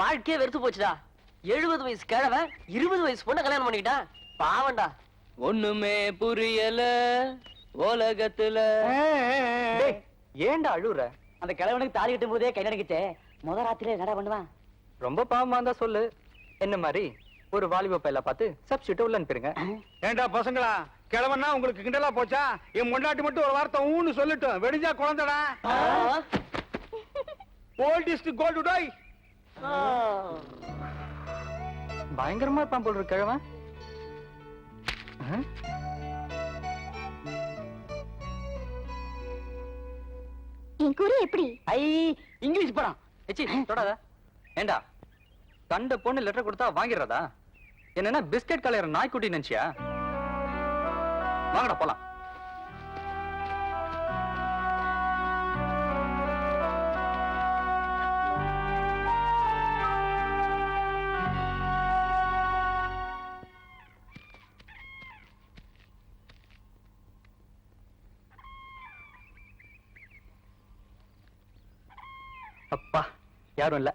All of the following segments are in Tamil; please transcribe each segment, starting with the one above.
வாழ்க்கையே வெறுத்து போச்சுடா. எழுபது வயசு கிழவ இருபது வயசு பொண்ணை கல்யாணம் பண்ணிக்கிட்டான் பாவம்டா. ஒண்ணுமே புரியல உலகத்துல. டேய், ஏன்டா அழுவுற? அந்த கிழவனுக்கு தாலி கட்டும் போதே கை நடிக்கிட்டே முத ராத்திரில என்னடா பண்ணுவான் ரொம்ப பாவமா இருந்தா சொல்லு. என்ன மாதிரி? ஒரு வாலிப பையல பார்த்து சப்ஸ்டியூட் உள்ள அனுப்பிடுங்க. ஏண்டா பசங்களா? கிழவன்னா உங்களுக்கு கிண்டலா போச்சா? என் முன்னாடி மட்டும் ஒரு வார்த்தை ஊன்னு சொல்லட்டும். வெடிஞ்சா குழந்தடா. ஓல்டிஸ்ட் கோல்டு டோய் பயங்கரமா இருப்பான் போல் இருக்கு கிழவன்? என் குறி எப்படி? ஐ இங்கிலீஷ் படம் ஏச்சி, தொடாத. ஏண்டா? கண்ட பொண்ணு லெட்டர் கொடுத்தா வாங்கிடுறதா? என்னன்னா பிஸ்கட் கலையற நாய்க்குட்டி நினைச்சியா? வாங்கடா போலாம். அப்பா யாரும் இல்ல.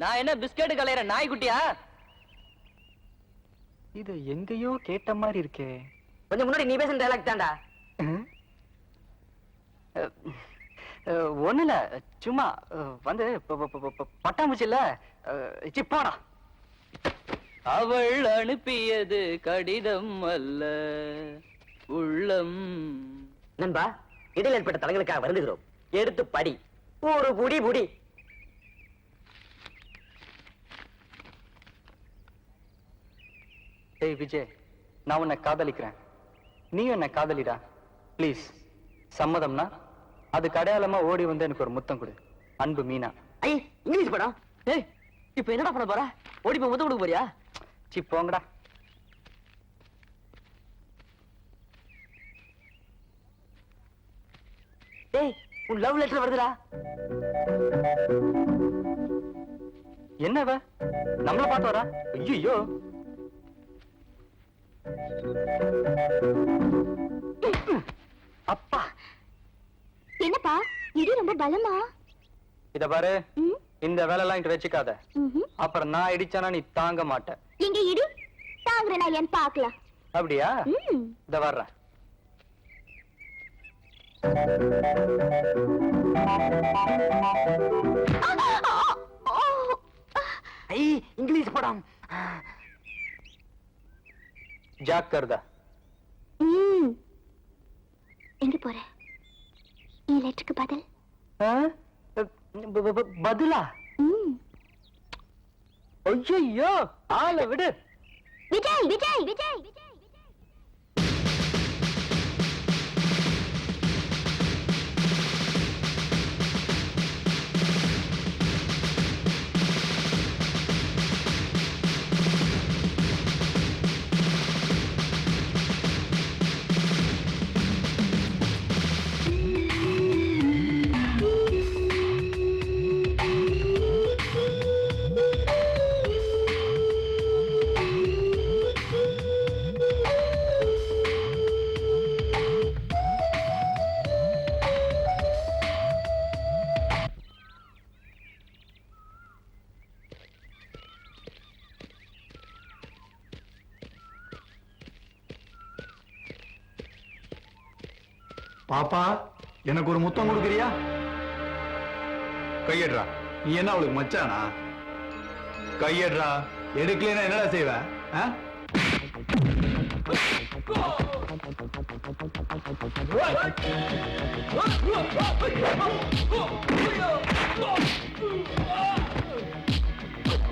நான் என்ன பிஸ்கட் கலையற நாய்க்குட்டியா? இது எங்கேயோ கேட்ட மாதிரி இருக்கே. கொஞ்சம் முன்னாடி நீ பேசுன டைலாக் தான்டா. ஒண்ணுல சும்மா வந்து பட்டாம்பூச்சி இல்ல. போடா. அவள் அனுப்பியது கடிதம் அல்ல. உள்ளம். நண்பா இடையில் ஏற்பட்ட தலங்களுக்காக வருந்துகிறோம். எடுத்து படி. ஒரு புடி புடி. டேய் விஜய் நான் உன்னை காதலிக்கிறேன். நீ என்னை காதலிடா. ப்ளீஸ் சம்மதம்னா அதுக்கு அடையாளமா ஓடி வந்து எனக்கு ஒரு முத்தம் கொடு. அன்பு மீனா. ஐ இங்கிலீஷ் படம். டேய் இப்போ என்னடா பண்ண போற? ஓடி போய் முத்த கொடுக்க போறியா? சி போங்கடா. டேய் உன் லவ் லெட்டர் வருதுடா. என்ன இவ நம்மள பார்த்து வரா ஐயோ அப்பா. என்னப்பா? இடி ரொம்ப பலமா? இத பாரு. இந்த வேலைலாம் இங்க வச்சுக்காத. அப்புறம் நான் இடிச்சானா நீ தாங்க மாட்ட. எங்க இடி. தாங்குற நான் ஏன் பாக்கலாம் அப்படியா. இத வர்றேன் ஐ இங்கிலீஷ் படம். ஜாக்கிரதா. எங்க போற? என் லெட்டருக்கு பதில்? பதிலா. ஐயோ ஆளை விடு. விஜய் விஜய் விஜய் விஜய். பாப்பா எனக்கு ஒரு முத்தம் கொடுக்குறியா? கையடுறா. நீ என்ன அவளுக்கு மச்சானா? கையடுறா. எடுக்கலன்னா என்னடா செய்வ?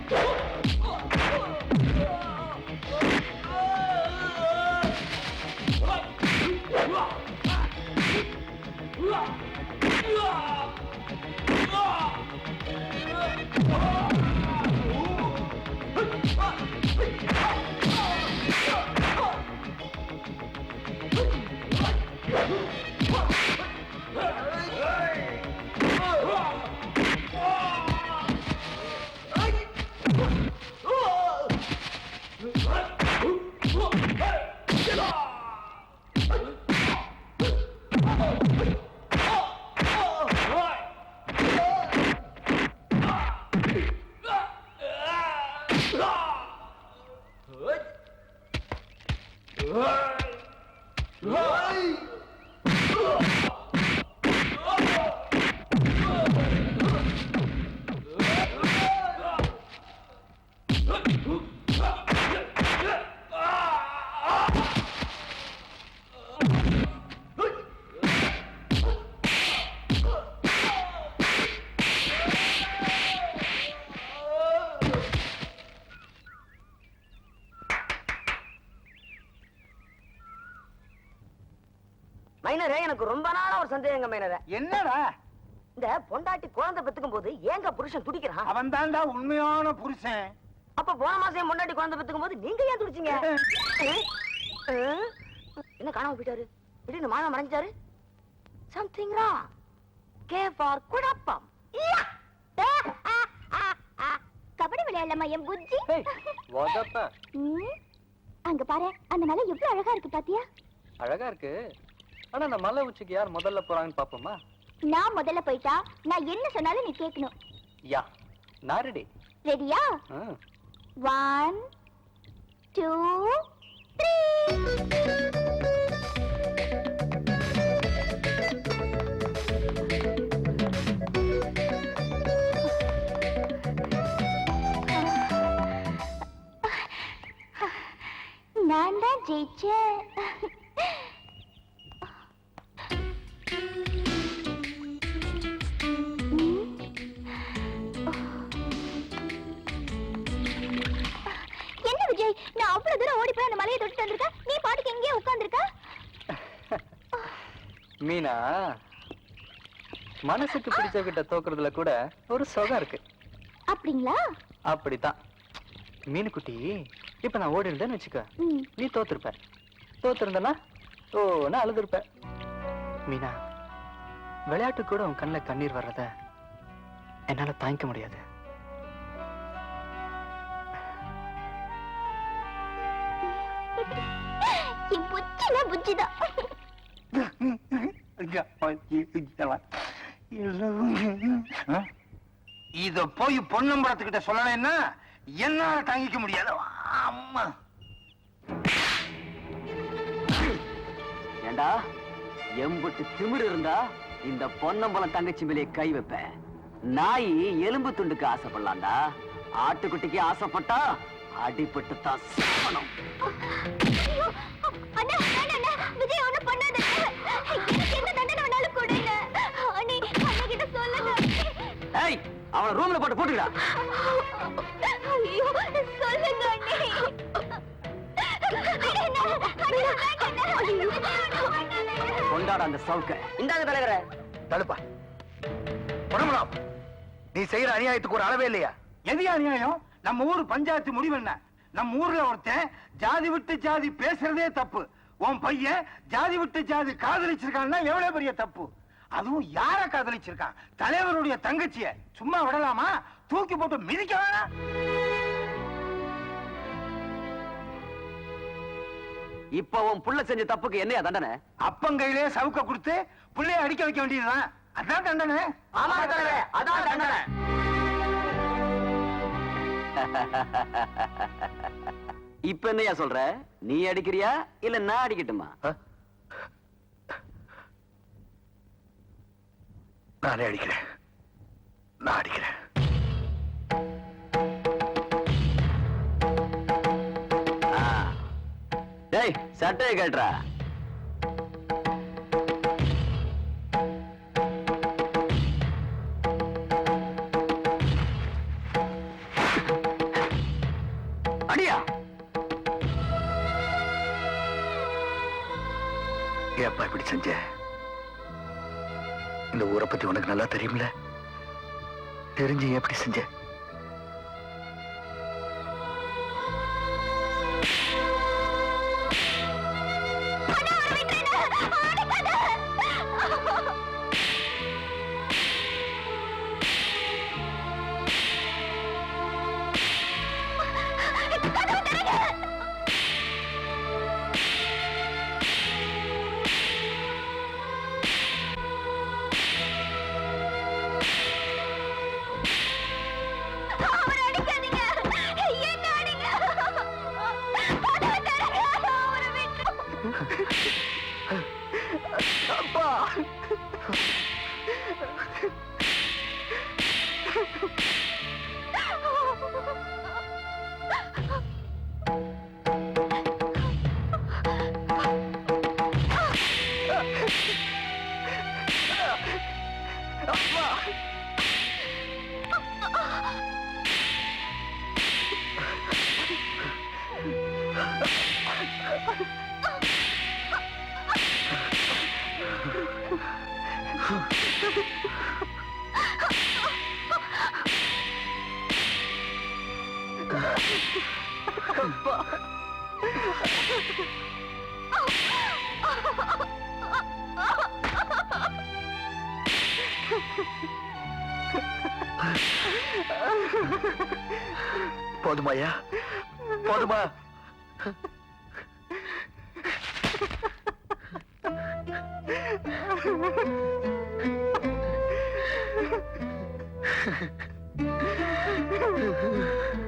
Oh! மைனரே எனக்கு ரொம்ப நாளா ஒரு சந்தேகங்க மைனரே. என்னடா? இந்த பொண்டாட்டி குழந்தை பெத்துக்கும் போது ஏங்க புருஷன் துடிக்கிறான்? அவன் தான்டா உண்மையான புருஷன். அப்ப போன மாசம் பொண்டாட்டி குழந்தை பெத்துக்கும் போது நீங்க ஏன் துடிச்சீங்க? என்ன காணாம போயிட்டாரு? திடீர்னு மானம் மறைஞ்சாரு. சம்திங் ரா கே ஃபார் குழப்பம்! கபடி விளையாடலாமா என் புஜ்ஜி அங்க பாரு அந்த மலை எவ்வளவு அழகா இருக்கு பாத்தியா? அழகா இருக்கு. ஆனா அந்த மலை உச்சிக்கு யார் முதல்ல போறாங்கன்னு பாப்போமா நான் முதல்ல போயிட்டா நான் என்ன சொன்னாலும் நீ கேட்கணும். யா நான் ரெடி ரெடியா ஒன் டூ த்ரீ நான் தான் ஜெயிச்சேன். வந்திருக்கேன் நீ பாட்டுக்கு எங்கேயே உட்கார்ந்திருக்க? மீனா மனசுக்கு பிடிச்சவகிட்ட தோக்குறதுல கூட ஒரு சுகம் இருக்கு. அப்படிங்களா? அப்படித்தான். மீனுக்குட்டி இப்ப நான் ஓடி இருந்தேன்னு வச்சுக்க. நீ தோத்துருப்ப. தோத்துருந்தனா ஓன்னு அழுதுருப்ப. மீனா விளையாட்டு கூட உன் கண்ணில் கண்ணீர் வர்றத என்னால தாங்கிக்க முடியாது. புச்சிதான் இத போய் பொன்னம்பலத்துக்கிட்ட சொல்லலைன்னா என்னால தாங்கிக்க முடியாது. அம்மா. ஏண்டா? எம்புட்டு திமிரு இருந்தா இந்த பொன்னம்பலம் தங்கச்சி மேலே கை வைப்பேன். நாய் எலும்பு துண்டுக்கு ஆசைப்படலாம்டா. ஆட்டுக்குட்டிக்கு ஆசைப்பட்டா அடிபட்டு தான். ஏய் அவன ரூம்ல போட்டு அண்ணா. கொண்டாட அந்த சவுக்க. இந்தாங்க தலைவரே. தடுப்பா. நீ செய்யற அநியாயத்துக்கு ஒரு அளவே இல்லையா? எது அநியாயம்? நம்ம ஊர் பஞ்சாயத்து முடிவு என்ன? நம்ம ஊர்ல ஒருத்தன் ஜாதி விட்டு ஜாதி பேசுறதே தப்பு. உன் பையன் ஜாதி விட்டு ஜாதி காதலிச்சிருக்கான்னா எவ்வளவு பெரிய தப்பு? அதுவும் யார காதலிச்சிருக்கான்? தலைவருடைய தங்கச்சிய. சும்மா விடலாமா? தூக்கி போட்டு மிதிக்க வேணாம் இப்ப உன் புள்ள செஞ்ச தப்புக்கு என்னையா தண்டனை? அப்பங்கையிலே சவுக்க கொடுத்து புள்ளைய அடிக்க வைக்க வேண்டியதுதான். அதான் தண்டனை. ஆமா அதான் தண்டனை. இப்ப என்னையா சொல்ற? நீ அடிக்கிறியா? இல்ல நான் அடிக்கட்டுமா? நானே அடிக்கிறேன். நான் அடிக்கிறேன். சட்டையை கேட்டுறா. ஏப்பா செஞ்ச? இந்த ஊரை பத்தி உனக்கு நல்லா தெரியும்ல? தெரிஞ்சு எப்படி செஞ்சேன் Huh. போதுமாயா போதுமா?